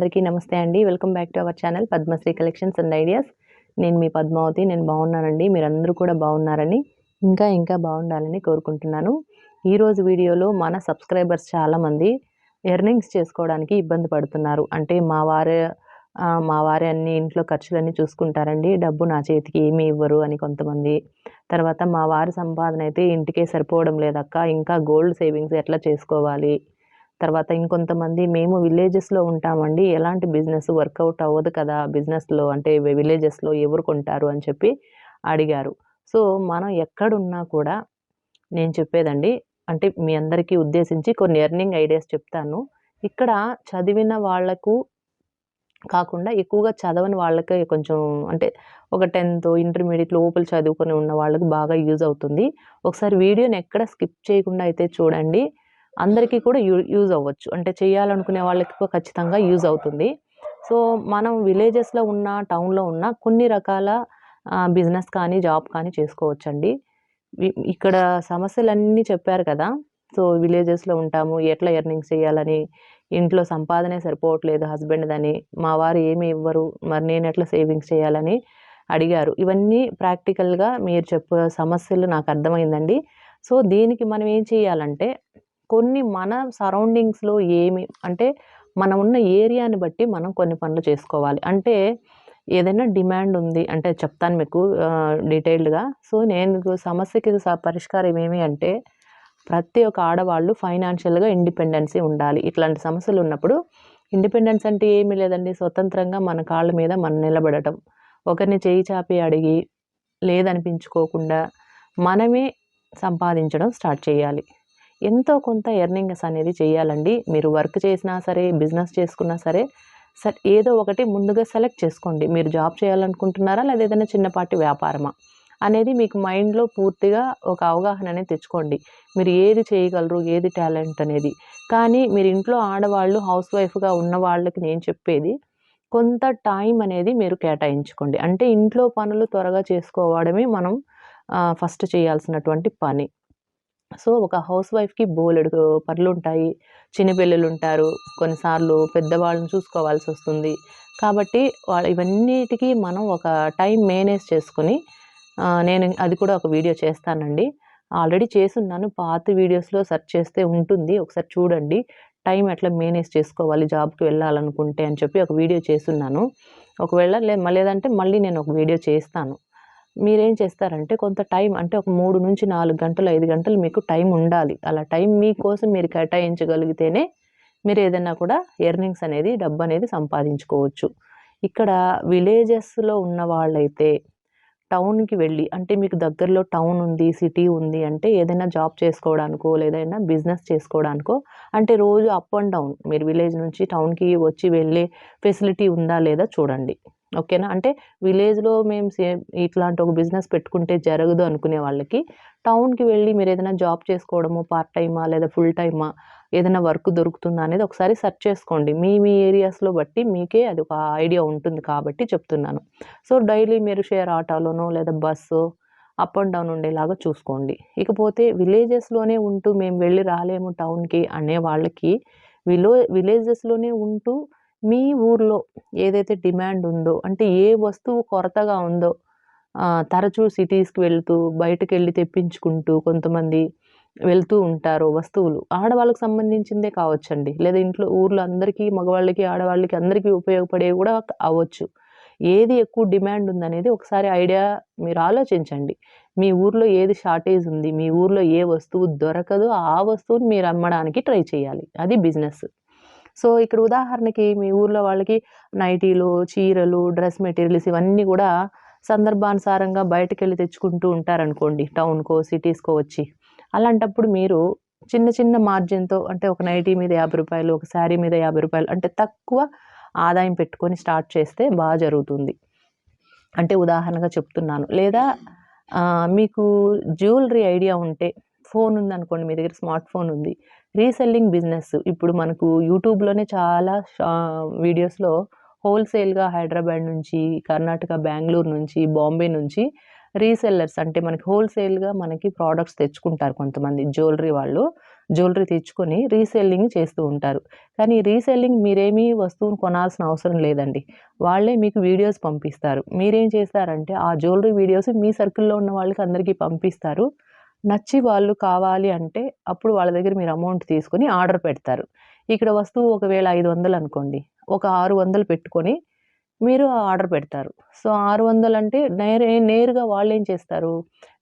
అందరికీ నమస్తే అండి. Welcome back to our channel Padmasri collections and ideas. నేను మీ పద్మావతి నేను బాగున్నానండి. మీరందరూ కూడా బాగున్నారని ఇంకా ఇంకా బాగుండాలని కోరుకుంటున్నాను. ఈరోజు వీడియోలో మన సబ్స్క్రైబర్స్ చాలామంది ఎర్నింగ్స్ చేసుకోవడానికి ఇబ్బంది పడుతున్నారు. అంటే మా వారే మా వారే అన్ని ఇంట్లో ఖర్చులన్నీ చూసుకుంటారండి. డబ్బు నా చేతికి ఏమీ ఇవ్వరు అని కొంతమంది. తర్వాత మా వారి సంపాదన అయితే ఇంటికే సరిపోవడం లేదక్క. ఇంకా గోల్డ్ సేవింగ్స్ ఎట్లా చేసుకోవాలి? తర్వాత ఇంకొంతమంది మేము విలేజెస్లో ఉంటామండి. ఎలాంటి బిజినెస్ వర్కౌట్ అవ్వదు కదా బిజినెస్లో అంటే విలేజెస్లో ఎవరు కొంటారు అని చెప్పి అడిగారు. సో మనం ఎక్కడున్నా కూడా నేను చెప్పేదండి అంటే మీ అందరికీ ఉద్దేశించి కొన్ని ఎర్నింగ్ ఐడియాస్ చెప్తాను. ఇక్కడ చదివిన వాళ్ళకు కాకుండా ఎక్కువగా చదవని వాళ్ళకి కొంచెం అంటే ఒక టెన్త్ ఇంటర్మీడియట్ లోపల చదువుకొని ఉన్న వాళ్ళకి బాగా యూజ్ అవుతుంది. ఒకసారి వీడియోని ఎక్కడ స్కిప్ చేయకుండా అయితే చూడండి. అందరికీ కూడా యూ యూజ్ అవ్వచ్చు. అంటే చేయాలనుకునే వాళ్ళకి ఖచ్చితంగా యూజ్ అవుతుంది. సో మనం విలేజెస్లో ఉన్న టౌన్లో ఉన్న కొన్ని రకాల బిజినెస్ కానీ జాబ్ కానీ చేసుకోవచ్చండి. ఇక్కడ సమస్యలన్నీ చెప్పారు కదా. సో విలేజెస్లో ఉంటాము. ఎట్లా ఎర్నింగ్స్ చేయాలని ఇంట్లో సంపాదనే సరిపోవట్లేదు హస్బెండ్దని మా వారు ఏమి ఇవ్వరు. మరి నేను ఎట్లా సేవింగ్స్ చేయాలని అడిగారు. ఇవన్నీ ప్రాక్టికల్గా మీరు చెప్పే సమస్యలు నాకు అర్థమైందండి. సో దీనికి మనం ఏం చేయాలంటే కొన్ని మన సరౌండింగ్స్లో ఏమి అంటే మనం ఉన్న ఏరియాని బట్టి మనం కొన్ని పనులు చేసుకోవాలి. అంటే ఏదైనా డిమాండ్ ఉంది అంటే చెప్తాను మీకు డీటెయిల్డ్గా. సో నేను సమస్యకి స- పరిష్కారం ఏమి అంటే ప్రతి ఒక్క ఆడవాళ్ళు ఫైనాన్షియల్గా ఇండిపెండెన్సీ ఉండాలి. ఇట్లాంటి సమస్యలు ఉన్నప్పుడు ఇండిపెండెన్స్ అంటే ఏమీ లేదండి. స్వతంత్రంగా మన కాళ్ళ మీద మనం నిలబడటం. ఒకరిని చేయి చాపి అడిగి లేదనిపించుకోకుండా మనమే సంపాదించడం స్టార్ట్ చేయాలి. ఎంతో కొంత ఎర్నింగ్స్ అనేది చేయాలండి. మీరు వర్క్ చేసినా సరే బిజినెస్ చేసుకున్నా సరే సరే ఏదో ఒకటి ముందుగా సెలెక్ట్ చేసుకోండి. మీరు జాబ్ చేయాలనుకుంటున్నారా? లేదా ఏదైనా చిన్నపాటి వ్యాపారమా? అనేది మీకు మైండ్లో పూర్తిగా ఒక అవగాహన అనేది తెచ్చుకోండి. మీరు ఏది చేయగలరు? ఏది టాలెంట్ అనేది. కానీ మీరు ఇంట్లో ఆడవాళ్ళు హౌస్ వైఫ్గా ఉన్న వాళ్ళకి నేను చెప్పేది కొంత టైం అనేది మీరు కేటాయించుకోండి. అంటే ఇంట్లో పనులు త్వరగా చేసుకోవడమే మనం ఫస్ట్ చేయాల్సినటువంటి పని. సో ఒక హౌస్ వైఫ్కి బోలెడు పనులు ఉంటాయి చిన్నపిల్లలు ఉంటారు కొన్నిసార్లు పెద్దవాళ్ళని చూసుకోవాల్సి వస్తుంది. కాబట్టి వాళ్ళ ఇవన్నిటికీ మనం ఒక టైం మేనేజ్ చేసుకొని నేను అది కూడా ఒక వీడియో చేస్తానండి. ఆల్రెడీ చేస్తున్నాను. పాత వీడియోస్లో సెర్చ్ చేస్తే ఉంటుంది. ఒకసారి చూడండి. టైం ఎట్లా మేనేజ్ చేసుకోవాలి జాబ్కి వెళ్ళాలనుకుంటే అని చెప్పి ఒక వీడియో చేస్తున్నాను. ఒకవేళ లే లేదంటే మళ్ళీ నేను ఒక వీడియో చేస్తాను. మీరేం చేస్తారంటే కొంత టైం అంటే ఒక మూడు నుంచి నాలుగు గంటలు ఐదు గంటలు మీకు టైం ఉండాలి. అలా టైం మీకోసం మీరు కేటాయించగలిగితేనే మీరు ఏదైనా కూడా ఎర్నింగ్స్ అనేది డబ్బు అనేది సంపాదించుకోవచ్చు. ఇక్కడ విలేజెస్లో ఉన్న వాళ్ళైతే టౌన్కి వెళ్ళి అంటే మీకు దగ్గరలో టౌన్ ఉంది సిటీ ఉంది అంటే ఏదైనా జాబ్ చేసుకోవడానికో లేదైనా బిజినెస్ చేసుకోవడానికో అంటే రోజు అప్ అండ్ డౌన్. మీరు విలేజ్ నుంచి టౌన్కి వచ్చి వెళ్ళే ఫెసిలిటీ ఉందా లేదా చూడండి. ఓకేనా? అంటే విలేజ్లో మేము సేమ్ ఇట్లాంటి ఒక బిజినెస్ పెట్టుకుంటే జరగదు అనుకునే వాళ్ళకి టౌన్కి వెళ్ళి మీరు ఏదైనా జాబ్ చేసుకోవడము పార్ట్ టైమా లేదా ఫుల్ టైమా ఏదైనా వర్క్ దొరుకుతుందా అనేది ఒకసారి సెర్చ్ చేసుకోండి. మీ మీ ఏరియాస్లో బట్టి మీకే అది ఒక ఐడియా ఉంటుంది కాబట్టి చెప్తున్నాను. సో డైలీ మీరు షేర్ ఆటోలోనో లేదా బస్సు అప్ అండ్ డౌన్ ఉండేలాగా చూసుకోండి. ఇకపోతే విలేజెస్లోనే ఉంటూ మేము వెళ్ళి రాలేము టౌన్కి అనే వాళ్ళకి విలో విలేజెస్లోనే ఉంటూ మీ ఊర్లో ఏదైతే డిమాండ్ ఉందో అంటే ఏ వస్తువు కొరతగా ఉందో తరచూ సిటీస్కి వెళ్తూ బయటకు వెళ్ళి తెప్పించుకుంటూ కొంతమంది వెళ్తూ ఉంటారు వస్తువులు. ఆడవాళ్ళకి సంబంధించిందే కావచ్చండి. లేదా ఇంట్లో ఊర్లో అందరికీ మగవాళ్ళకి ఆడవాళ్ళకి అందరికీ ఉపయోగపడేవి కూడా అవ్వచ్చు. ఏది ఎక్కువ డిమాండ్ ఉందనేది ఒకసారి ఐడియా మీరు ఆలోచించండి. మీ ఊర్లో ఏది షార్టేజ్ ఉంది మీ ఊర్లో ఏ వస్తువు దొరకదో ఆ వస్తువుని మీరు అమ్మడానికి ట్రై చేయాలి. అది బిజినెస్. సో ఇక్కడ ఉదాహరణకి మీ ఊర్లో వాళ్ళకి నైటీలు చీరలు డ్రెస్ మెటీరియల్స్ ఇవన్నీ కూడా సందర్భానుసారంగా బయటకు వెళ్ళి తెచ్చుకుంటూ ఉంటారనుకోండి టౌన్కో సిటీస్కో వచ్చి. అలాంటప్పుడు మీరు చిన్న చిన్న మార్జిన్తో అంటే ఒక నైటీ మీద యాభై రూపాయలు ఒక శారీ మీద యాభై రూపాయలు అంటే తక్కువ ఆదాయం పెట్టుకొని స్టార్ట్ చేస్తే బాగా జరుగుతుంది. అంటే ఉదాహరణగా చెప్తున్నాను. లేదా మీకు జ్యువెలరీ ఐడియా ఉంటే ఫోన్ ఉందనుకోండి మీ దగ్గర స్మార్ట్ ఫోన్ ఉంది. Reselling business. ఇప్పుడు మనకు యూట్యూబ్లోనే చాలా వీడియోస్లో హోల్సేల్గా హైదరాబాద్ నుంచి కర్ణాటక బెంగళూరు నుంచి బాంబే నుంచి రీసెల్లర్స్ అంటే మనకి హోల్సేల్గా మనకి ప్రోడక్ట్స్ తెచ్చుకుంటారు కొంతమంది. జ్యువెలరీ వాళ్ళు జ్యువెలరీ తెచ్చుకొని రీసెల్లింగ్ చేస్తూ ఉంటారు. కానీ రీసెల్లింగ్ మీరేమీ వస్తువును కొనాల్సిన అవసరం లేదండి. వాళ్ళే మీకు వీడియోస్ పంపిస్తారు. మీరేం చేస్తారంటే ఆ జ్యువెలరీ వీడియోస్ మీ సర్కిల్లో ఉన్న వాళ్ళకి అందరికీ పంపిస్తారు. నచ్చి వాళ్ళు కావాలి అంటే అప్పుడు వాళ్ళ దగ్గర మీరు అమౌంట్ తీసుకొని ఆర్డర్ పెడతారు. ఇక్కడ వస్తువు ఒకవేళ ఐదు వందలు అనుకోండి ఒక ఆరు వందలు పెట్టుకొని మీరు ఆర్డర్ పెడతారు. సో ఆరు వందలు అంటే నేరే నేరుగా వాళ్ళు ఏం చేస్తారు?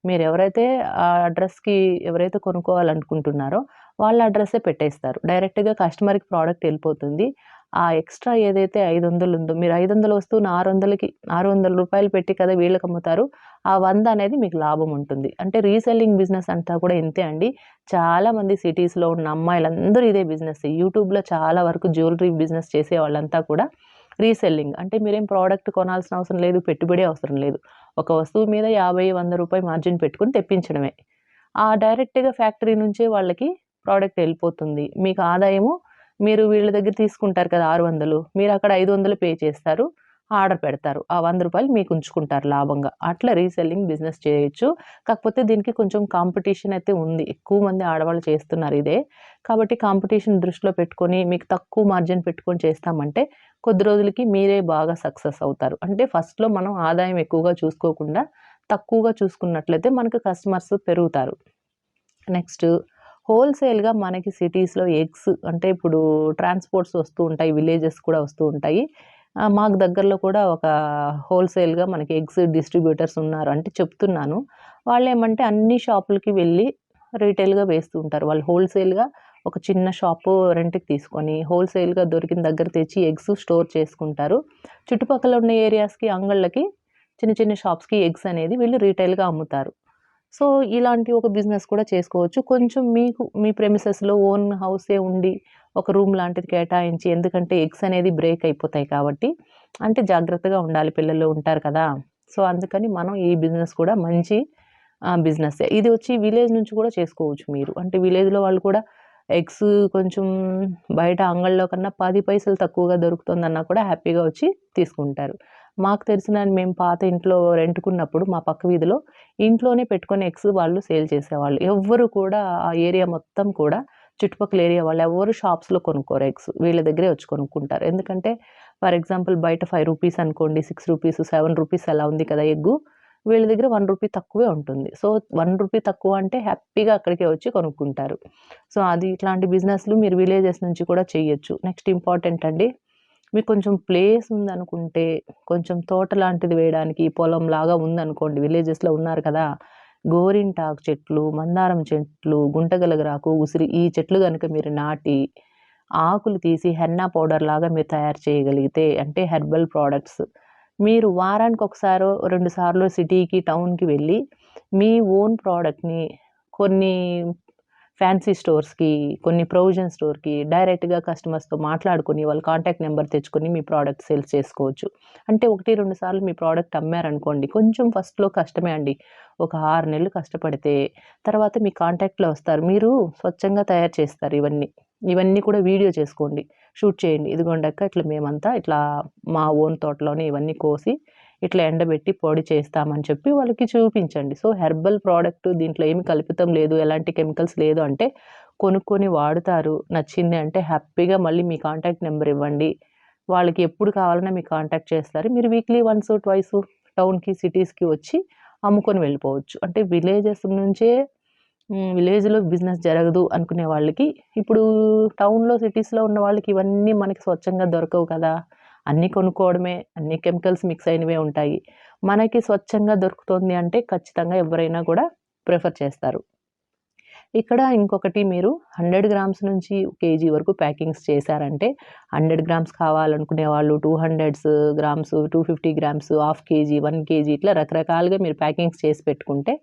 మీరు ఎవరైతే ఆ అడ్రస్కి ఎవరైతే కొనుక్కోవాలనుకుంటున్నారో వాళ్ళ అడ్రస్సే పెట్టేస్తారు. డైరెక్ట్గా కస్టమర్కి ప్రోడక్ట్ వెళ్ళిపోతుంది. ఆ ఎక్స్ట్రా ఏదైతే ఐదు వందలు ఉందో మీరు ఐదు వందల వస్తువును ఆరు వందలకి ఆరు వందల రూపాయలు పెట్టి కదా వీళ్ళకి అమ్ముతారు ఆ వంద అనేది మీకు లాభం ఉంటుంది. అంటే రీసెల్లింగ్ బిజినెస్ అంతా కూడా ఇంతే అండి. చాలామంది సిటీస్లో ఉన్న అమ్మాయిలందరూ ఇదే బిజినెస్. యూట్యూబ్లో చాలా వరకు జ్యువెలరీ బిజినెస్ చేసే వాళ్ళంతా కూడా రీసెల్లింగ్. అంటే మీరేం ప్రోడక్ట్ కొనాల్సిన అవసరం లేదు పెట్టుబడి అవసరం లేదు. ఒక వస్తువు మీద యాభై వంద రూపాయలు మార్జిన్ పెట్టుకుని తెప్పించడమే. ఆ డైరెక్ట్గా ఫ్యాక్టరీ నుంచే వాళ్ళకి ప్రోడక్ట్ వెళ్ళిపోతుంది. మీకు ఆదాయము మీరు వీళ్ళ దగ్గర తీసుకుంటారు కదా ఆరు వందలు మీరు అక్కడ ఐదు వందలు పే చేస్తారు ఆర్డర్ పెడతారు. ఆ వంద రూపాయలు మీకు ఉంచుకుంటారు లాభంగా. అట్లా రీసెల్లింగ్ బిజినెస్ చేయొచ్చు. కాకపోతే దీనికి కొంచెం కాంపిటీషన్ అయితే ఉంది. ఎక్కువ మంది ఆడవాళ్ళు చేస్తున్నారు ఇదే. కాబట్టి కాంపిటీషన్ దృష్టిలో పెట్టుకొని మీకు తక్కువ మార్జిన్ పెట్టుకొని చేస్తామంటే కొద్ది రోజులకి మీరే బాగా సక్సెస్ అవుతారు. అంటే ఫస్ట్లో మనం ఆదాయం ఎక్కువగా చూసుకోకుండా తక్కువగా చూసుకున్నట్లయితే మనకు కస్టమర్స్ పెరుగుతారు. నెక్స్ట్ హోల్సేల్గా మనకి సిటీస్లో ఎగ్స్ అంటే ఇప్పుడు ట్రాన్స్పోర్ట్స్ వస్తూ ఉంటాయి విలేజెస్ కూడా వస్తూ ఉంటాయి. మాకు దగ్గరలో కూడా ఒక హోల్సేల్గా మనకి ఎగ్స్ డిస్ట్రిబ్యూటర్స్ ఉన్నారు అంటే చెప్తున్నాను. వాళ్ళు ఏమంటే అన్ని షాపులకి వెళ్ళి రీటైల్గా వేస్తూ ఉంటారు. వాళ్ళు హోల్సేల్గా ఒక చిన్న షాపు రెంట్కి తీసుకొని హోల్సేల్గా దొరికిన దగ్గర తెచ్చి ఎగ్స్ స్టోర్ చేసుకుంటారు. చుట్టుపక్కల ఉన్న ఏరియాస్కి అంగళ్ళకి చిన్న చిన్న షాప్స్కి ఎగ్స్ అనేది వీళ్ళు రీటైల్గా అమ్ముతారు. సో ఇలాంటి ఒక బిజినెస్ కూడా చేసుకోవచ్చు. కొంచెం మీకు మీ ప్రెమిసెస్లో ఓన్ హౌసే ఉండి ఒక రూమ్ లాంటిది కేటాయించి ఎందుకంటే ఎగ్స్ అనేది బ్రేక్ అయిపోతాయి కాబట్టి అంటే జాగ్రత్తగా ఉండాలి. పిల్లలు ఉంటారు కదా. సో అందుకని మనం ఈ బిజినెస్ కూడా మంచి బిజినెస్ ఇది వచ్చి విలేజ్ నుంచి కూడా చేసుకోవచ్చు మీరు. అంటే విలేజ్లో వాళ్ళు కూడా ఎగ్స్ కొంచెం బయట అంగళ్ళలో కన్నా పది పైసలు తక్కువగా దొరుకుతుందన్నా కూడా హ్యాపీగా వచ్చి తీసుకుంటారు. మాకు తెలిసిన మేము పాత ఇంట్లో రెంట్కున్నప్పుడు మా పక్క వీధిలో ఇంట్లోనే పెట్టుకుని ఎగ్స్ వాళ్ళు సేల్ చేసేవాళ్ళు. ఎవ్వరు కూడా ఆ ఏరియా మొత్తం కూడా చుట్టుపక్కల ఏరియా వాళ్ళు ఎవరు షాప్స్లో కొనుక్కోరు ఎగ్స్. వీళ్ళ దగ్గరే వచ్చి కొనుక్కుంటారు. ఎందుకంటే ఫర్ ఎగ్జాంపుల్ బయట ఫైవ్ రూపీస్ అనుకోండి సిక్స్ రూపీస్ సెవెన్ రూపీస్ అలా ఉంది కదా ఎగ్గు. వీళ్ళ దగ్గర వన్ రూపీ తక్కువే ఉంటుంది. సో వన్ రూపీ తక్కువ అంటే హ్యాపీగా అక్కడికే వచ్చి కొనుక్కుంటారు. సో అది ఇట్లాంటి బిజినెస్లు మీరు విలేజెస్ నుంచి కూడా చేయొచ్చు. నెక్స్ట్ ఇంపార్టెంట్ అండి మీకు కొంచెం ప్లేస్ ఉందనుకుంటే కొంచెం తోట లాంటిది వేయడానికి పొలం లాగా ఉందనుకోండి విలేజెస్లో ఉన్నారు కదా గోరింటాకు చెట్లు మందారం చెట్లు గుంటగలగరాకు ఉసిరి ఈ చెట్లు కనుక మీరు నాటి ఆకులు తీసి హెన్నా పౌడర్ లాగా మీరు తయారు చేయగలిగితే అంటే హెర్బల్ ప్రోడక్ట్స్ మీరు వారానికి ఒకసారో రెండు సార్లు సిటీకి టౌన్కి వెళ్ళి మీ ఓన్ ప్రోడక్ట్ని కొన్ని ఫ్యాన్సీ స్టోర్స్కి కొన్ని ప్రొవిజన్ స్టోర్కి డైరెక్ట్గా కస్టమర్స్తో మాట్లాడుకొని వాళ్ళ కాంటాక్ట్ నెంబర్ తెచ్చుకొని మీ ప్రోడక్ట్ సేల్స్ చేసుకోవచ్చు. అంటే ఒకటి రెండు సార్లు మీ ప్రోడక్ట్ అమ్మారనుకోండి కొంచెం ఫస్ట్లో కష్టమే అండి. ఒక ఆరు నెలలు కష్టపడితే తర్వాత మీ కాంటాక్ట్లో వస్తారు. మీరు స్వచ్ఛంగా తయారు చేస్తారు ఇవన్నీ. ఇవన్నీ కూడా వీడియో చేసుకోండి. షూట్ చేయండి. ఇదిగోండక్క ఇట్లా మేమంతా ఇట్లా మా ఓన్ తోటలోనే ఇవన్నీ కోసి ఇట్లా ఎండబెట్టి పొడి చేస్తామని చెప్పి వాళ్ళకి చూపించండి. సో హెర్బల్ ప్రోడక్ట్ దీంట్లో ఏమి కల్పితం లేదు. ఎలాంటి కెమికల్స్ లేదు అంటే కొనుక్కొని వాడుతారు. నచ్చింది అంటే హ్యాపీగా మళ్ళీ మీ కాంటాక్ట్ నెంబర్ ఇవ్వండి. వాళ్ళకి ఎప్పుడు కావాలన్నా మీకు కాంటాక్ట్ చేస్తారు. మీరు వీక్లీ వన్స్ ట్వైస్ టౌన్కి సిటీస్కి వచ్చి అమ్ముకొని వెళ్ళిపోవచ్చు. అంటే విలేజెస్ నుంచే విలేజ్లో బిజినెస్ జరగదు అనుకునే వాళ్ళకి ఇప్పుడు టౌన్లో సిటీస్లో ఉన్న వాళ్ళకి ఇవన్నీ మనకి స్వచ్ఛంగా దొరకవు కదా. అన్నీ కొనుక్కోవడమే అన్ని కెమికల్స్ మిక్స్ అయినవే ఉంటాయి. మనకి స్వచ్ఛంగా దొరుకుతుంది అంటే ఖచ్చితంగా ఎవరైనా కూడా ప్రిఫర్ చేస్తారు. ఇక్కడ ఇంకొకటి మీరు హండ్రెడ్ గ్రామ్స్ నుంచి కేజీ వరకు ప్యాకింగ్స్ చేశారంటే హండ్రెడ్ గ్రామ్స్ కావాలనుకునే వాళ్ళు two hundreds grams two fifty grams half KG one KG ఇట్లా రకరకాలుగా మీరు ప్యాకింగ్స్ చేసి పెట్టుకుంటే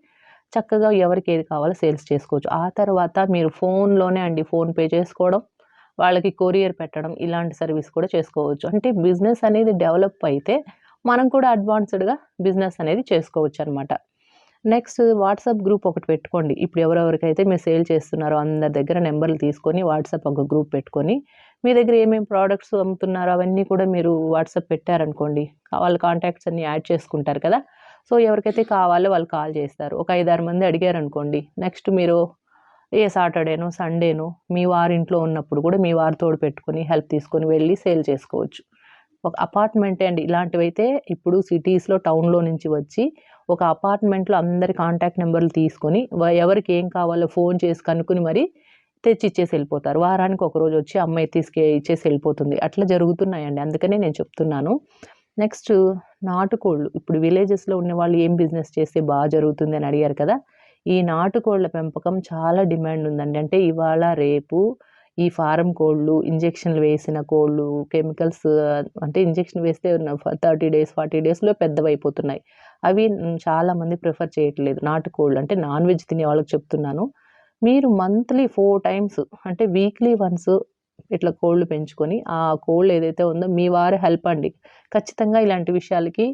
చక్కగా ఎవరికి ఏది కావాలో సేల్స్ చేసుకోవచ్చు. ఆ తర్వాత మీరు ఫోన్లోనే అండి ఫోన్పే చేసుకోవడం వాళ్ళకి కొరియర్ పెట్టడం ఇలాంటి సర్వీస్ కూడా చేసుకోవచ్చు. అంటే బిజినెస్ అనేది డెవలప్ అయితే మనం కూడా అడ్వాన్స్డ్గా బిజినెస్ అనేది చేసుకోవచ్చు అనమాట నెక్స్ట్ వాట్సాప్ గ్రూప్ ఒకటి పెట్టుకోండి. ఇప్పుడు ఎవరెవరికైతే మీరు సేల్ చేస్తున్నారో అందరి దగ్గర నెంబర్లు తీసుకొని వాట్సాప్ ఒక గ్రూప్ పెట్టుకొని మీ దగ్గర ఏమేమి ప్రోడక్ట్స్ అమ్ముతున్నారో అవన్నీ కూడా మీరు వాట్సాప్ పెట్టారనుకోండి వాళ్ళ కాంటాక్ట్స్ అన్నీ యాడ్ చేసుకుంటారు కదా. సో ఎవరికైతే కావాలో వాళ్ళు కాల్ చేస్తారు. ఒక ఐదారు మంది అడిగారు అనుకోండి నెక్స్ట్ మీరు ఏ సాటర్డేనో సండేనో మీ వారింట్లో ఉన్నప్పుడు కూడా మీ వారి తోడు పెట్టుకొని హెల్ప్ తీసుకొని వెళ్ళి సేల్ చేసుకోవచ్చు. ఒక అపార్ట్మెంట్ అండి. ఇలాంటివైతే ఇప్పుడు సిటీస్లో టౌన్లో నుంచి వచ్చి ఒక అపార్ట్మెంట్లో అందరి కాంటాక్ట్ నెంబర్లు తీసుకొని వ- ఎవరికి ఏం కావాలో ఫోన్ చేసి కనుక్కుని మరి తెచ్చి ఇచ్చేసి వెళ్ళిపోతారు. వారానికి ఒక రోజు వచ్చి అమ్మాయి తీసుకే ఇచ్చేసి వెళ్ళిపోతుంది. అట్లా జరుగుతున్నాయండి. అందుకనే నేను చెప్తున్నాను. నెక్స్ట్ నాటుకోళ్ళు. ఇప్పుడు విలేజెస్లో ఉన్న వాళ్ళు ఏం బిజినెస్ చేస్తే బాగా జరుగుతుంది అని అడిగారు కదా ఈ నాటుకోళ్ళ పెంపకం చాలా డిమాండ్ ఉందండి అంటే ఇవాళ రేపు ఈ ఫారం కోళ్ళు ఇంజెక్షన్లు వేసిన కోళ్ళు కెమికల్స్ అంటే ఇంజెక్షన్ వేస్తే థర్టీ డేస్ ఫార్టీ డేస్లో పెద్దవైపోతున్నాయి. అవి చాలామంది ప్రిఫర్ చేయట్లేదు. నాటుకోళ్ళు అంటే నాన్ వెజ్ తినే వాళ్ళకి చెప్తున్నాను. మీరు మంత్లీ ఫోర్ టైమ్స్ అంటే వీక్లీ వన్స్ ఇట్లా కోళ్ళు పెంచుకొని ఆ కోళ్ళు ఏదైతే ఉందో మీ వారు హెల్ప్ అండి. ఖచ్చితంగా ఇలాంటి విషయాలకి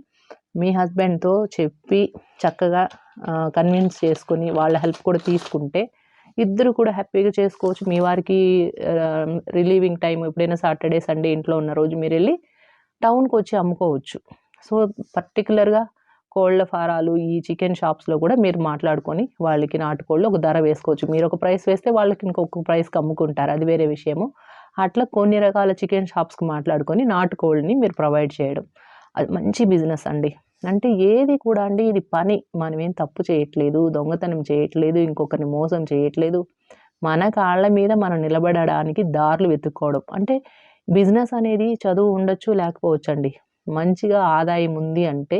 మీ హస్బెండ్తో చెప్పి చక్కగా కన్విన్స్ చేసుకొని వాళ్ళ హెల్ప్ కూడా తీసుకుంటే ఇద్దరు కూడా హ్యాపీగా చేసుకోవచ్చు. మీ వారికి రిలీవింగ్ టైం ఎప్పుడైనా సాటర్డే సండే ఇంట్లో ఉన్న రోజు మీరు వెళ్ళి టౌన్కి వచ్చి అమ్ముకోవచ్చు. సో పర్టికులర్గా కోళ్ళ ఫారాలు ఈ చికెన్ షాప్స్లో కూడా మీరు మాట్లాడుకొని వాళ్ళకి నాటుకోళ్ళు ఒక ధర వేసుకోవచ్చు. మీరు ఒక ప్రైస్ వేస్తే వాళ్ళకి ఇంకొక ప్రైస్కి అమ్ముకుంటారు. అది వేరే విషయము. అట్లా కొన్ని రకాల చికెన్ షాప్స్కి మాట్లాడుకొని నాటుకోళ్ళని మీరు ప్రొవైడ్ చేయడం. అది మంచి బిజినెస్ అండి. అంటే ఏది కూడా అండి ఇది పని. మనం ఏం తప్పు చేయట్లేదు దొంగతనం చేయట్లేదు ఇంకొకరిని మోసం చేయట్లేదు. మన కాళ్ళ మీద మనం నిలబడడానికి దారులు వెతుక్కోవడం. అంటే బిజినెస్ అనేది చదువు ఉండొచ్చు లేకపోవచ్చు అండి మంచిగా ఆదాయం ఉంది అంటే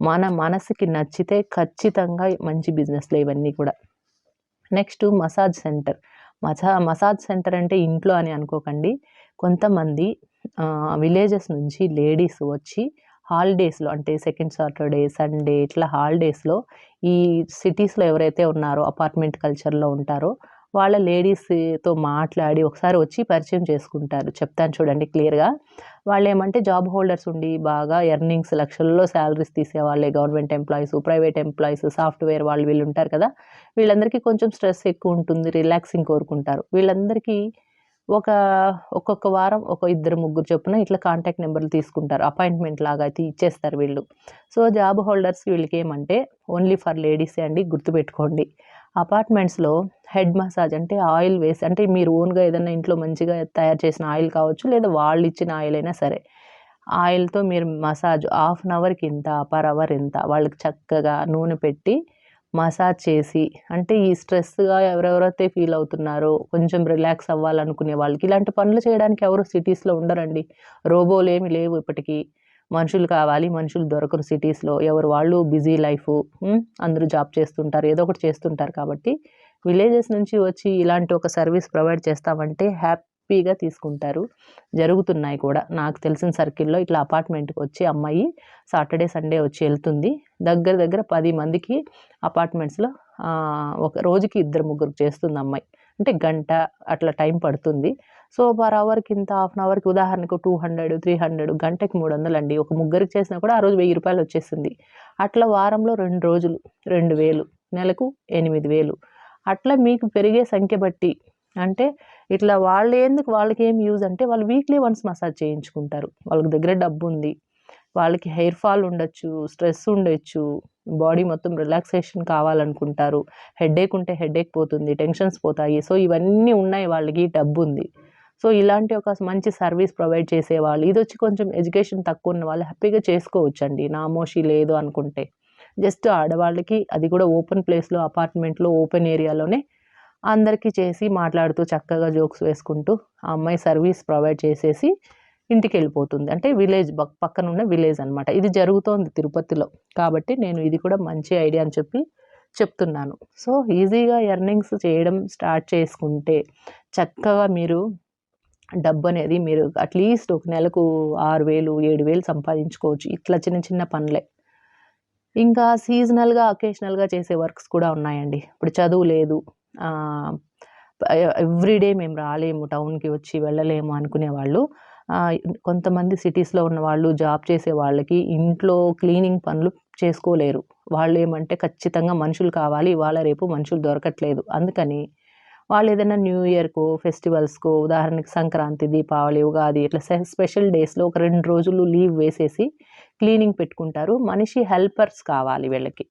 మన మనసుకి నచ్చితే ఖచ్చితంగా మంచి బిజినెస్లు ఇవన్నీ కూడా. Next massage centre. మసా massage centre అంటే ఇంట్లో అని అనుకోకండి. కొంతమంది విలేజెస్ నుంచి లేడీస్ వచ్చి హాలిడేస్లో అంటే సెకండ్ సాటర్డే సండే ఇట్లా హాలిడేస్లో ఈ సిటీస్లో ఎవరైతే ఉన్నారో అపార్ట్మెంట్ కల్చర్లో ఉంటారో వాళ్ళ లేడీస్తో మాట్లాడి ఒకసారి వచ్చి పరిచయం చేసుకుంటారు. చెప్తాను చూడండి క్లియర్గా. వాళ్ళు ఏమంటే జాబ్ హోల్డర్స్ ఉండి బాగా ఎర్నింగ్స్ లక్షల్లో salaries తీసేవాళ్ళే. Government employees private employees software వాళ్ళు వీళ్ళు ఉంటారు కదా. వీళ్ళందరికీ కొంచెం స్ట్రెస్ ఎక్కువ ఉంటుంది రిలాక్సింగ్ కోరుకుంటారు. వీళ్ళందరికీ ఒక ఒక్కొక్క వారం ఒక ఇద్దరు ముగ్గురు చొప్పున ఇట్లా కాంటాక్ట్ నెంబర్లు తీసుకుంటారు. అపాయింట్మెంట్ లాగా అయితే ఇచ్చేస్తారు వీళ్ళు. సో జాబ్ హోల్డర్స్ వీళ్ళకి ఏమంటే ఓన్లీ ఫర్ లేడీసే అండి గుర్తుపెట్టుకోండి. అపార్ట్మెంట్స్లో హెడ్ మసాజ్ అంటే ఆయిల్ వేసి అంటే మీరు ఓన్గా ఏదైనా ఇంట్లో మంచిగా తయారు చేసిన ఆయిల్ కావచ్చు లేదా వాళ్ళు ఇచ్చిన ఆయిల్ అయినా సరే ఆయిల్తో మీరు మసాజ్ హాఫ్ అన్ అవర్కి ఇంత పర్ అవర్ ఇంత వాళ్ళకి చక్కగా నూనె పెట్టి మసాజ్ చేసి అంటే ఈ స్ట్రెస్గా ఎవరెవరైతే ఫీల్ అవుతున్నారో కొంచెం రిలాక్స్ అవ్వాలనుకునే వాళ్ళకి ఇలాంటి పనులు చేయడానికి ఎవరు సిటీస్లో ఉండరండి. రోబోలు ఏమి లేవు ఇప్పటికీ. మనుషులు కావాలి మనుషులు దొరకరు సిటీస్లో. ఎవరు వాళ్ళు బిజీ లైఫ్ అందరూ జాబ్ చేస్తుంటారు ఏదో ఒకటి చేస్తుంటారు కాబట్టి. విలేజెస్ నుంచి వచ్చి ఇలాంటి ఒక సర్వీస్ ప్రొవైడ్ చేస్తామంటే హ్యాపీగా తీసుకుంటారు. జరుగుతున్నాయి కూడా. నాకు తెలిసిన సర్కిల్లో ఇట్లా అపార్ట్మెంట్కి వచ్చి అమ్మాయి సాటర్డే సండే వచ్చి వెళ్తుంది. దగ్గర దగ్గర పది మందికి అపార్ట్మెంట్స్లో ఒక రోజుకి ఇద్దరు ముగ్గురు చేస్తుంది అమ్మాయి. అంటే గంట అట్లా టైం పడుతుంది. సో పర్ అవర్కి ఇంత హాఫ్ అన్ అవర్కి ఉదాహరణకు టూ హండ్రెడ్ త్రీ హండ్రెడ్ గంటకి మూడు వందలు అండి. ఒక ముగ్గురికి చేసినా కూడా ఆ రోజు వెయ్యి రూపాయలు వచ్చేస్తుంది. అట్లా వారంలో రెండు రోజులు రెండు వేలు నెలకు ఎనిమిది వేలు. అట్లా మీకు పెరిగే సంఖ్య బట్టి అంటే ఇట్లా వాళ్ళు ఎందుకు వాళ్ళకి ఏం యూజ్ అంటే వాళ్ళు వీక్లీ వన్స్ మసాజ్ చేయించుకుంటారు. వాళ్ళకి దగ్గర డబ్బు ఉంది. వాళ్ళకి హెయిర్ ఫాల్ ఉండొచ్చు స్ట్రెస్ ఉండొచ్చు బాడీ మొత్తం రిలాక్సేషన్ కావాలనుకుంటారు. హెడేక్ ఉంటే హెడేక్ పోతుంది టెన్షన్స్ పోతాయి. సో ఇవన్నీ ఉన్నాయి వాళ్ళకి డబ్బు ఉంది. సో ఇలాంటి ఒక మంచి సర్వీస్ ప్రొవైడ్ చేసేవాళ్ళు ఇది వచ్చి కొంచెం ఎడ్యుకేషన్ తక్కువ ఉన్న వాళ్ళు హ్యాపీగా చేసుకోవచ్చు అండి నామోషి లేదు అనుకుంటే. జస్ట్ ఆడవాళ్ళకి అది కూడా ఓపెన్ ప్లేస్లో అపార్ట్మెంట్లో ఓపెన్ ఏరియాలోనే అందరికీ చేసి మాట్లాడుతూ చక్కగా జోక్స్ వేసుకుంటూ ఆ అమ్మాయి సర్వీస్ ప్రొవైడ్ చేసేసి ఇంటికి వెళ్ళిపోతుంది అంటే విలేజ్ పక్కన ఉన్న విలేజ్ అనమాట ఇది జరుగుతోంది తిరుపతిలో. కాబట్టి నేను ఇది కూడా మంచి ఐడియా అని చెప్పి చెప్తున్నాను. సో ఈజీగా ఎర్నింగ్స్ చేయడం స్టార్ట్ చేసుకుంటే చక్కగా మీరు డబ్బు అనేది మీరు అట్లీస్ట్ ఒక నెలకు ఆరు వేలు ఏడు వేలు సంపాదించుకోవచ్చు. ఇట్లా చిన్న చిన్న పనులే. ఇంకా సీజనల్గా అకేషనల్గా చేసే వర్క్స్ కూడా ఉన్నాయండి. ఇప్పుడు చదువు లేదు. ఎవ్రీడే మేము రాలేము టౌన్కి వచ్చి వెళ్ళలేము అనుకునే వాళ్ళు. కొంతమంది సిటీస్లో ఉన్న వాళ్ళు జాబ్ చేసే వాళ్ళకి ఇంట్లో క్లీనింగ్ పనులు చేసుకోలేరు. వాళ్ళు ఏమంటే ఖచ్చితంగా మనుషులు కావాలి ఇవాళ రేపు మనుషులు దొరకట్లేదు. అందుకని వాళ్ళు ఏదైనా న్యూ ఇయర్కో ఫెస్టివల్స్కో ఉదాహరణకి సంక్రాంతి దీపావళి ఉగాది ఇట్లా స్పెషల్ డేస్లో ఒక రెండు రోజులు లీవ్ వేసేసి క్లీనింగ్ పెట్టుకుంటారు. మనిషి హెల్పర్స్ కావాలి వీళ్ళకి.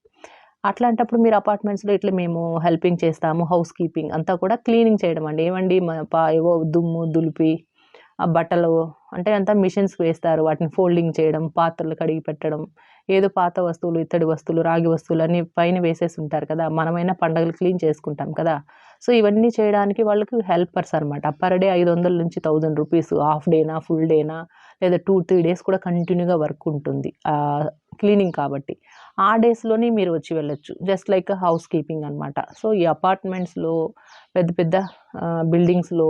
అట్లాంటప్పుడు మీరు అపార్ట్మెంట్స్లో ఇట్లా మేము హెల్పింగ్ చేస్తాము హౌస్ కీపింగ్ అంతా కూడా క్లీనింగ్ చేయడం అండి. ఏమండి పా ఏవో దుమ్ము దులిపి ఆ బట్టలు అంటే అంతా మిషన్స్ వేస్తారు. వాటిని ఫోల్డింగ్ చేయడం పాత్రలు కడిగి పెట్టడం ఏదో పాత వస్తువులు ఇత్తడి వస్తువులు రాగి వస్తువులు అన్నీ పైన వేసేసి ఉంటారు కదా. మనమైనా పండగలు క్లీన్ చేసుకుంటాం కదా. సో ఇవన్నీ చేయడానికి వాళ్ళకి హెల్పర్స్ అనమాట పర్ డే ఐదు వందల నుంచి థౌజండ్ రూపీస్ హాఫ్ డేనా ఫుల్ డేనా లేదా టూ త్రీ డేస్ కూడా కంటిన్యూగా వర్క్ ఉంటుంది. క్లీనింగ్ కాబట్టి. ఆ డేస్లోనే మీరు వచ్చి వెళ్ళొచ్చు. జస్ట్ లైక్ హౌస్ కీపింగ్ అనమాట సో ఈ అపార్ట్మెంట్స్లో పెద్ద పెద్ద బిల్డింగ్స్లో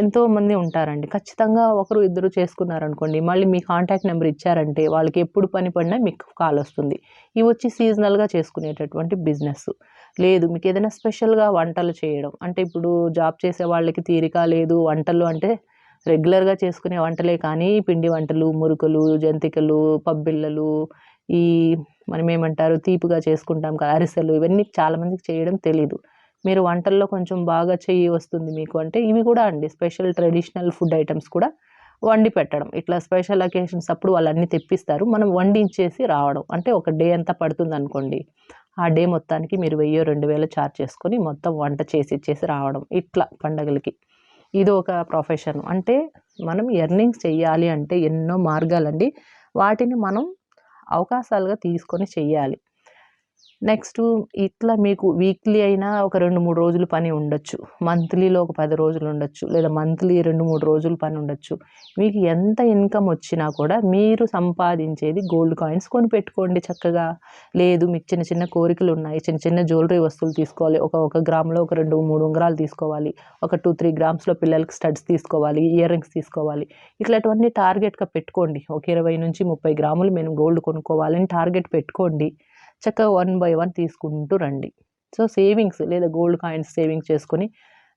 ఎంతో మంది ఉంటారండి. ఖచ్చితంగా ఒకరు ఇద్దరు చేసుకున్నారనుకోండి మళ్ళీ మీ కాంటాక్ట్ నెంబర్ ఇచ్చారంటే వాళ్ళకి ఎప్పుడు పని పడినా మీకు కాల్ వస్తుంది. ఇవి వచ్చి సీజనల్గా చేసుకునేటటువంటి బిజినెస్ లేదు మీకు ఏదైనా స్పెషల్గా వంటలు చేయడం. అంటే ఇప్పుడు జాబ్ చేసే వాళ్ళకి తీరిక లేదు వంటలు అంటే రెగ్యులర్గా చేసుకునే వంటలే కానీ పిండి వంటలు మురుకులు జంతికలు పబ్బిళ్ళలు ఈ మనం ఏమంటారు తీపిగా చేసుకుంటాం కదా అరిసెలు ఇవన్నీ చాలామందికి చేయడం తెలీదు. మీరు వంటల్లో కొంచెం బాగా చెయ్యి వస్తుంది మీకు అంటే ఇవి కూడా అండి. స్పెషల్ ట్రెడిషనల్ ఫుడ్ ఐటమ్స్ కూడా వండి పెట్టడం. ఇట్లా స్పెషల్ అకేషన్స్ అప్పుడు వాళ్ళన్నీ తెప్పిస్తారు. మనం వండించేసి రావడం. అంటే ఒక డే అంతా పడుతుంది అనుకోండి ఆ డే మొత్తానికి మీరు వెయ్యో రెండు వేలు చార్జ్ చేసుకొని మొత్తం వంట చేసి ఇచ్చేసి రావడం. ఇట్లా పండగలకి. ఇది ఒక ప్రొఫెషన్ అంటే మనం ఎర్నింగ్స్ చేయాలి అంటే ఎన్నో మార్గాలండి. వాటిని మనం అవకాశాలుగా తీసుకొని చెయ్యాలి. నెక్స్ట్ ఇట్లా మీకు వీక్లీ అయినా ఒక రెండు మూడు రోజులు పని ఉండొచ్చు. మంత్లీలో ఒక పది రోజులు ఉండొచ్చు. లేదా మంత్లీ రెండు మూడు రోజులు పని ఉండొచ్చు. మీకు ఎంత ఇన్కమ్ వచ్చినా కూడా మీరు సంపాదించేది గోల్డ్ కాయిన్స్ కొని పెట్టుకోండి చక్కగా. లేదు మీకు చిన్న చిన్న కోరికలు ఉన్నాయి. చిన్న చిన్న జ్యువెలరీ వస్తువులు తీసుకోవాలి. ఒక ఒక గ్రామ్లో ఒక రెండు మూడు ఉంగరాలు తీసుకోవాలి. ఒక టూ త్రీ గ్రామ్స్లో పిల్లలకి స్టడ్స్ తీసుకోవాలి. ఇయర్ రింగ్స్ తీసుకోవాలి. ఇట్లాంటివన్నీ టార్గెట్గా పెట్టుకోండి. ఒక ఇరవై నుంచి ముప్పై గ్రాములు మేము గోల్డ్ కొనుక్కోవాలని టార్గెట్ పెట్టుకోండి. చక్కగా వన్ బై వన్ తీసుకుంటూ రండి. సో సేవింగ్స్ లేదా గోల్డ్ కాయిన్స్ సేవింగ్స్ చేసుకొని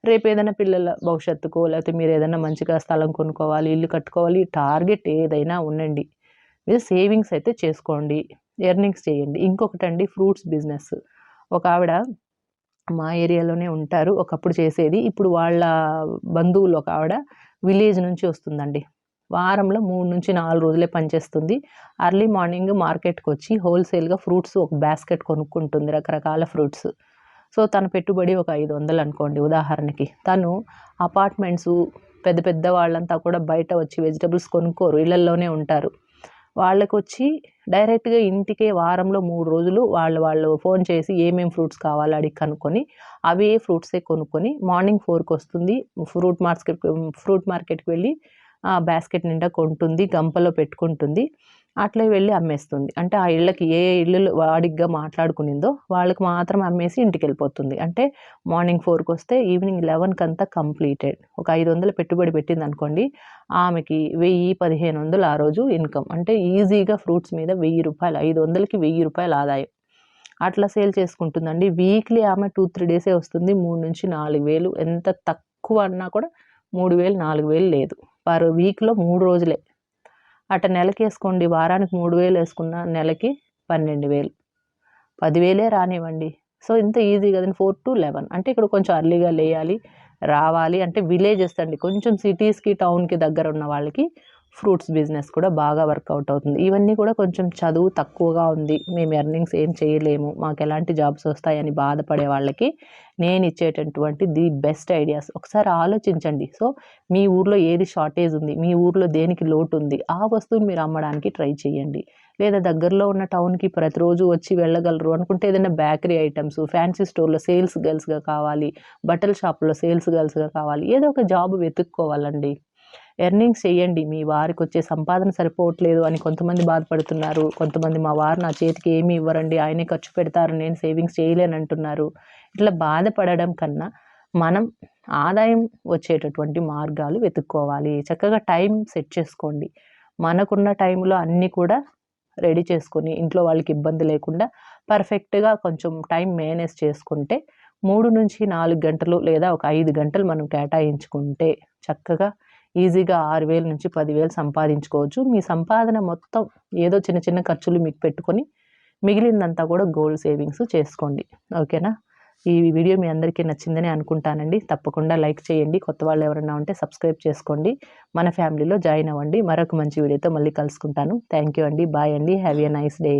రేపు ఏదైనా పిల్లల భవిష్యత్తుకో లేకపోతే మీరు ఏదైనా మంచిగా స్థలం కొనుక్కోవాలి ఇల్లు కట్టుకోవాలి టార్గెట్ ఏదైనా ఉండండి. మీరు సేవింగ్స్ అయితే చేసుకోండి. ఎర్నింగ్స్ చేయండి. ఇంకొకటి అండి ఫ్రూట్స్ బిజినెస్ ఒక ఆవిడ మా ఏరియాలోనే ఉంటారు. ఒకప్పుడు చేసేది. ఇప్పుడు వాళ్ళ బంధువులు ఒక ఆవిడ విలేజ్ నుంచి వస్తుందండి. వారంలో మూడు నుంచి నాలుగు రోజులే పనిచేస్తుంది. అర్లీ మార్నింగ్ మార్కెట్కి వచ్చి హోల్సేల్గా ఫ్రూట్స్ ఒక బాస్కెట్ కొనుక్కుంటుంది రకరకాల ఫ్రూట్స్. సో తన పెట్టుబడి ఒక ఐదు వందలు అనుకోండి ఉదాహరణకి. తను అపార్ట్మెంట్స్ పెద్ద పెద్ద వాళ్ళంతా కూడా బయట వచ్చి వెజిటబుల్స్ కొనుక్కోరు ఇళ్ళల్లోనే ఉంటారు. వాళ్ళకి వచ్చి డైరెక్ట్గా ఇంటికే వారంలో మూడు రోజులు వాళ్ళు వాళ్ళు ఫోన్ చేసి ఏమేమి ఫ్రూట్స్ కావాలో అడిగి కనుక్కొని అవే ఫ్రూట్సే కొనుక్కొని మార్నింగ్ ఫోర్కి వస్తుంది ఫ్రూట్ మార్కెట్ ఫ్రూట్ మార్కెట్కి వెళ్ళి ఆ బాస్కెట్ నిండా కొంటుంది గంపలో పెట్టుకుంటుంది. అట్లే వెళ్ళి అమ్మేస్తుంది. అంటే ఆ ఇళ్ళకి ఏ ఇళ్ళు వాడిగ్గా మాట్లాడుకునిందో వాళ్ళకి మాత్రం అమ్మేసి ఇంటికి వెళ్ళిపోతుంది అంటే మార్నింగ్ ఫోర్కి వస్తే ఈవినింగ్ లెవెన్కి అంతా కంప్లీటెడ్. ఒక ఐదు వందలు పెట్టుబడి పెట్టింది అనుకోండి ఆమెకి వెయ్యి పదిహేను వందలు ఆ రోజు ఇన్కమ్. అంటే ఈజీగా ఫ్రూట్స్ మీద వెయ్యి రూపాయలు ఐదు వందలకి వెయ్యి రూపాయలు ఆదాయం. అట్లా సేల్ చేసుకుంటుందండి. వీక్లీ ఆమె టూ త్రీ డేసే వస్తుంది. మూడు నుంచి నాలుగు వేలు. ఎంత తక్కువ అన్నా కూడా మూడు వేలు నాలుగు వేలు లేదు. పర్ వీక్లో మూడు రోజులే. అట్ట నెలకి వేసుకోండి వారానికి మూడు వేలు వేసుకున్న నెలకి పన్నెండు వేలు. పదివేలే రానివ్వండి. సో ఇంత ఈజీ కదండి ఫోర్ టు లెవెన్. అంటే ఇక్కడ కొంచెం అర్లీగా లేయాలి రావాలి. అంటే విలేజెస్ అండి కొంచెం సిటీస్కి టౌన్కి దగ్గర ఉన్న వాళ్ళకి ఫ్రూట్స్ బిజినెస్ కూడా బాగా వర్కౌట్ అవుతుంది. ఇవన్నీ కూడా కొంచెం చదువు తక్కువగా ఉంది. మేము ఎర్నింగ్స్ ఏం చేయలేము. మాకు ఎలాంటి జాబ్స్ వస్తాయని బాధపడే వాళ్ళకి నేను ఇచ్చేటటువంటి ది బెస్ట్ ఐడియాస్. ఒకసారి ఆలోచించండి. సో మీ ఊర్లో ఏది షార్టేజ్ ఉంది? మీ ఊర్లో దేనికి లోటు ఉంది? ఆ వస్తువుని మీరు అమ్మడానికి ట్రై చేయండి. లేదా దగ్గరలో ఉన్న టౌన్కి ప్రతిరోజు వచ్చి వెళ్ళగలరు అనుకుంటే ఏదైనా బేకరీ ఐటమ్స్ ఫ్యాన్సీ స్టోర్లో సేల్స్ గర్ల్స్గా కావాలి బట్టల షాప్లో సేల్స్ గర్ల్స్గా కావాలి ఏదో ఒక జాబ్ వెతుక్కోవాలండి. ఎర్నింగ్స్ చేయండి. మీ వారికి వచ్చే సంపాదన సరిపోవట్లేదు అని కొంతమంది బాధపడుతున్నారు. కొంతమంది మా వారు నా చేతికి ఏమీ ఇవ్వరండి. ఆయనే ఖర్చు పెడతారు. నేను సేవింగ్స్ చేయలేనంటున్నారు. ఇట్లా బాధపడడం కన్నా మనం ఆదాయం వచ్చేటటువంటి మార్గాలు వెతుక్కోవాలి. చక్కగా టైం సెట్ చేసుకోండి. మనకున్న టైంలో అన్నీ కూడా రెడీ చేసుకొని ఇంట్లో వాళ్ళకి ఇబ్బంది లేకుండా పర్ఫెక్ట్గా కొంచెం టైం మేనేజ్ చేసుకుంటే మూడు నుంచి నాలుగు గంటలు లేదా ఒక ఐదు గంటలు మనం కేటాయించుకుంటే చక్కగా ఈజీగా ఆరు వేల నుంచి పదివేలు సంపాదించుకోవచ్చు. మీ సంపాదన మొత్తం ఏదో చిన్న చిన్న ఖర్చులు మీకు పెట్టుకొని మిగిలిందంతా కూడా గోల్డ్ సేవింగ్స్ చేసుకోండి. ఓకేనా? ఈ వీడియో మీ అందరికీ నచ్చిందని అనుకుంటానండి. తప్పకుండా లైక్ చేయండి. కొత్త వాళ్ళు ఎవరైనా ఉంటే సబ్స్క్రైబ్ చేసుకోండి. మన ఫ్యామిలీలో జాయిన్ అవ్వండి. మరొక మంచి వీడియోతో మళ్ళీ కలుసుకుంటాను. థ్యాంక్ యూ అండి. బాయ్ అండి. Have a nice day.